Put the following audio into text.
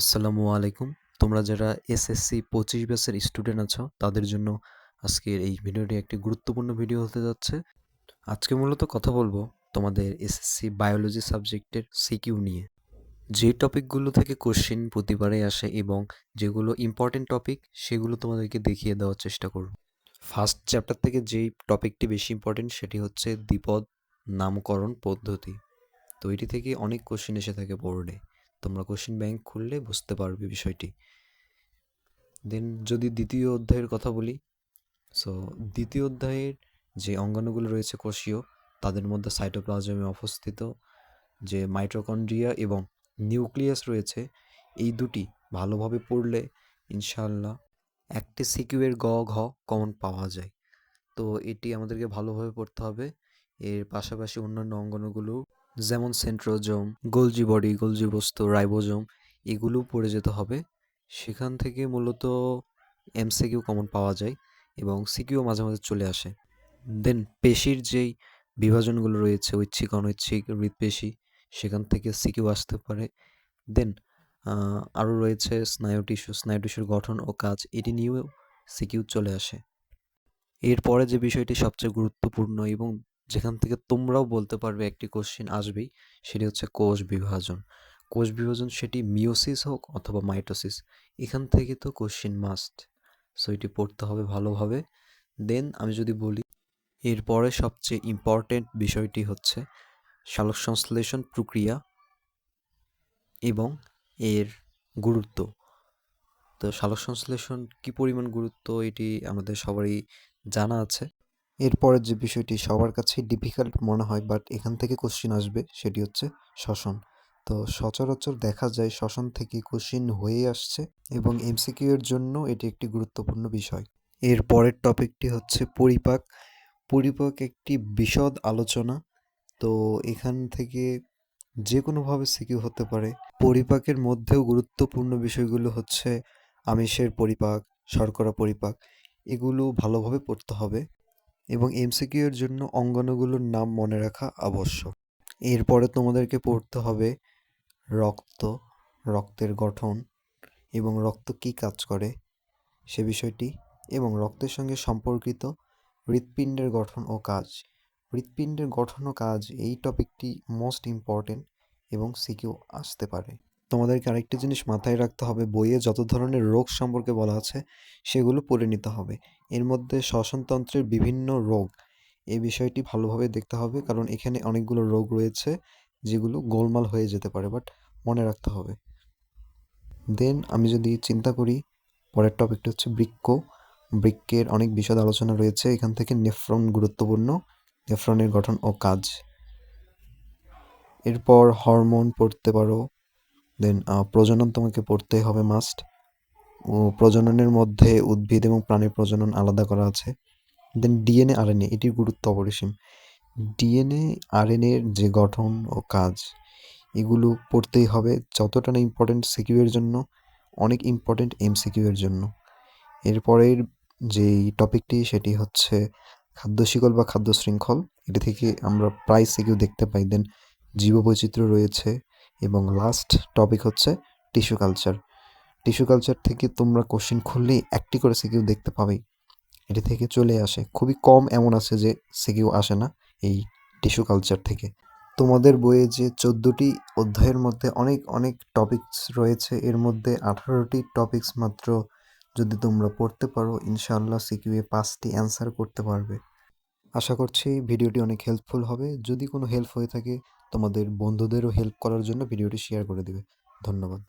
আসসালামু আলাইকুম। তোমরা যারা এসএসসি পঁচিশ ব্যাচের স্টুডেন্ট আছো, তাদের জন্য আজকের এই ভিডিওটি একটি গুরুত্বপূর্ণ ভিডিও হতে যাচ্ছে। আজকে মূলত কথা বলব তোমাদের এসএসসি বায়োলজি সাবজেক্টের সিকিউ নিয়ে। যে টপিকগুলো থেকে কোশ্চেন প্রতিবারে আসে এবং যেগুলো ইম্পর্টেন্ট টপিক সেগুলো তোমাদেরকে দেখিয়ে দেওয়ার চেষ্টা করব। ফার্স্ট চ্যাপ্টার থেকে যেই টপিকটি বেশি ইম্পর্টেন্ট সেটি হচ্ছে দ্বিপদ নামকরণ পদ্ধতি। তো এটি থেকে অনেক কোশ্চেন এসে থাকে বোর্ডে তোমরা কোশ্চেন ব্যাংক খুললে বুঝতে পারবে বিষয়টি। দেন যদি দ্বিতীয় অধ্যায়ের কথা বলি সো দ্বিতীয় অধ্যায়ের যে অঙ্গাণুগুলো রয়েছে কোষীয়, তাদের মধ্যে সাইটোপ্লাজমে অবস্থিত যে মাইটোকন্ড্রিয়া এবং নিউক্লিয়াস রয়েছে, এই দুটি ভালোভাবে পড়লে ইনশাল্লাহ একটি সিকিউয়ের গ ঘ কমন পাওয়া যায়। তো এটি আমাদেরকে ভালোভাবে পড়তে হবে। এর পাশাপাশি অন্যান্য অঙ্গাণুগুলো যেমন সেন্ট্রোজোম, গোলজি বডি, গোলজি বস্তু, রাইবোজোম, এগুলো পড়ে যেতে হবে। সেখান থেকে মূলত এমসিকিউ কমন পাওয়া যায় এবং সিকিউ মাঝে মাঝে চলে আসে। দেন পেশির যেই বিভাজনগুলো রয়েছে, ঐচ্ছিক, অনৈচ্ছিক হৃদপেশি সেখান থেকে সিকিউ আসতে পারে। দেন আরও রয়েছে স্নায়ু টিস্যু, স্নায়ু টিস্যুর গঠন ও কাজ, এটি নিয়েও সিকিউ চলে আসে। এরপরে যে বিষয়টি সবচেয়ে গুরুত্বপূর্ণ এবং যেখান থেকে তোমরাও বলতে পারবে একটি কোশ্চেন আসবেই, সেটি হচ্ছে কোষ বিভাজন। কোষ বিভাজন সেটি মিওসিস হোক অথবা মাইটোসিস এখান থেকে তো কোশ্চেন মাস্ট সো এটি পড়তে হবে ভালোভাবে। দেন আমি যদি বলি, এরপরে সবচেয়ে ইম্পর্টেন্ট বিষয়টি হচ্ছে সালোক সংশ্লেষণ প্রক্রিয়া এবং এর গুরুত্ব। তো সালোক সংশ্লেষণ কী পরিমাণ গুরুত্ব এটি আমাদের সবারই জানা আছে। এরপরের যে বিষয়টি, সবার কাছেই ডিফিকাল্ট মনে হয় বাট এখান থেকে কোশ্চিন আসবে, সেটি হচ্ছে শ্বসন তো সচরাচর দেখা যায় শ্বসন থেকে কোশ্চিন হয়ে আসছে এবং এমসিকিউ এর জন্য এটি একটি গুরুত্বপূর্ণ বিষয়। এর পরের টপিকটি হচ্ছে পরিপাক। পরিপাক একটি বিশদ আলোচনা। তো এখান থেকে যে কোনোভাবে সিকিউ হতে পারে। পরিপাকের মধ্যেও গুরুত্বপূর্ণ বিষয়গুলো হচ্ছে আমিষের পরিপাক, শর্করা পরিপাক, এগুলো ভালোভাবে পড়তে হবে। এবং এমসিকিউ এর জন্য অঙ্গাণুগুলোর নাম মনে রাখা আবশ্যক। এরপরে তোমাদেরকে পড়তে হবে রক্ত, রক্তের গঠন এবং রক্ত কী কাজ করে সে বিষয়টি এবং রক্তের সঙ্গে সম্পর্কিত হৃৎপিণ্ডের গঠন ও কাজ। হৃৎপিণ্ডের গঠন ও কাজ এই টপিকটি মোস্ট ইম্পর্টেন্ট এবং সিকিউ আসতে পারে। তোমাদেরকে আরেকটি জিনিস মাথায় রাখতে হবে, বইয়ে যত ধরনের রোগ সম্পর্কে বলা আছে, সেগুলো পড়ে নিতে হবে। এর মধ্যে শ্বসনতন্ত্রের বিভিন্ন রোগ, এই বিষয়টি ভালোভাবে দেখতে হবে, কারণ এখানে অনেকগুলো রোগ রয়েছে, যেগুলো গোলমাল হয়ে যেতে পারে বাট মনে রাখতে হবে। দেন আমি যদি চিন্তা করি, পরের টপিকটা হচ্ছে বৃক্ষ বৃক্ষের অনেক বিশদ আলোচনা রয়েছে, এখান থেকে নেফ্রন গুরুত্বপূর্ণ, নেফ্রনের গঠন ও কাজ। এরপর হরমোন পড়তে পারো দেন প্রজনন তোমাকে পড়তে হবে মাস্ট ও, প্রজননের মধ্যে উদ্ভিদ এবং প্রাণীর প্রজনন আলাদা করা আছে। দেন ডিএনএ আরএনএ এটির গুরুত্ব অপরিসীম। ডিএনএ আরএনএর যে গঠন ও কাজ, এগুলো পড়তেই হবে যতটা না ইম্পর্টেন্ট সিকিউ এর জন্য, অনেক ইম্পর্টেন্ট এম সিকিউ এর জন্য। এরপরের যেই টপিকটি সেটি হচ্ছে খাদ্য শিকল বা খাদ্য শৃঙ্খল এটি থেকে আমরা প্রায় সিকিউ দেখতে পাই। দেন জীববৈচিত্র্য রয়েছে এবং লাস্ট টপিক হচ্ছে টিস্যু কালচার টিস্যু কালচার থেকে তোমরা কোশ্চেন খুললেই একটি করে সিকিউ দেখতে পাবেই এটি থেকে চলে আসে। খুবই কম এমন আছে যে সিকিউ আসে না এই টিস্যু কালচার থেকে। তোমাদের বইয়ে যে চোদ্দোটি অধ্যায়ের মধ্যে অনেক অনেক টপিকস রয়েছে, এর মধ্যে আঠারোটি টপিকস মাত্র যদি তোমরা পড়তে পারো, ইনশাআল্লাহ সিকিউয়ে পাঁচটি অ্যান্সার করতে পারবে। আশা করছি ভিডিওটি অনেক হেল্পফুল হবে। যদি কোনো হেল্প হয়ে থাকে তোমাদের বন্ধুদেরও হেল্প করার জন্য ভিডিওটি শেয়ার করে দেবে। ধন্যবাদ।